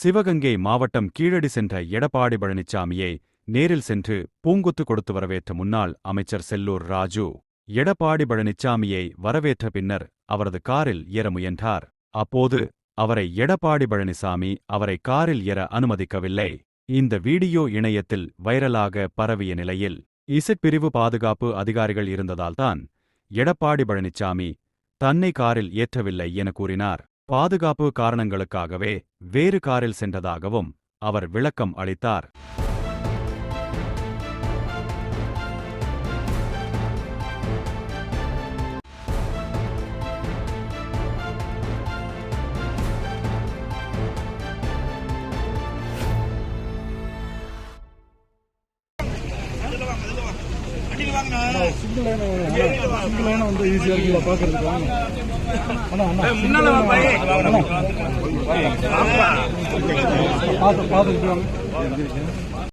சிவகங்கை மாவட்டம் கீழடி சென்ற எடப்பாடி பழனிசாமியை நேரில் சென்று பூங்கொத்து கொடுத்து வரவேற்ற முன்னாள் அமைச்சர் செல்லூர் ராஜு எடப்பாடி பழனிசாமியை வரவேற்ற பின்னர் அவரது காரில் ஏற முயன்றார். அப்போது அவரை எடப்பாடி பழனிசாமி அவரை காரில் ஏற அனுமதிக்கவில்லை. இந்த வீடியோ இணையத்தில் வைரலாக பரவிய நிலையில் இசட் பிரிவு பாதுகாப்பு அதிகாரிகள் இருந்ததால்தான் எடப்பாடி பழனிசாமி தன்னை காரில் ஏற்றவில்லை என கூறினார். பாதுகாப்பு காரணங்களுக்காகவே வேறு காரில் சென்றதாகவும் அவர் விளக்கம் அளித்தார். சிங்கிள் லைன் சிங்கிள் லைன் வந்து ஈஸியாக இருக்குல்ல பார்க்கறதுக்கு வாங்க. அண்ணா அண்ணா. முன்னால வா பையே. பார்த்து பார்த்துக்கிட்டு வாங்க.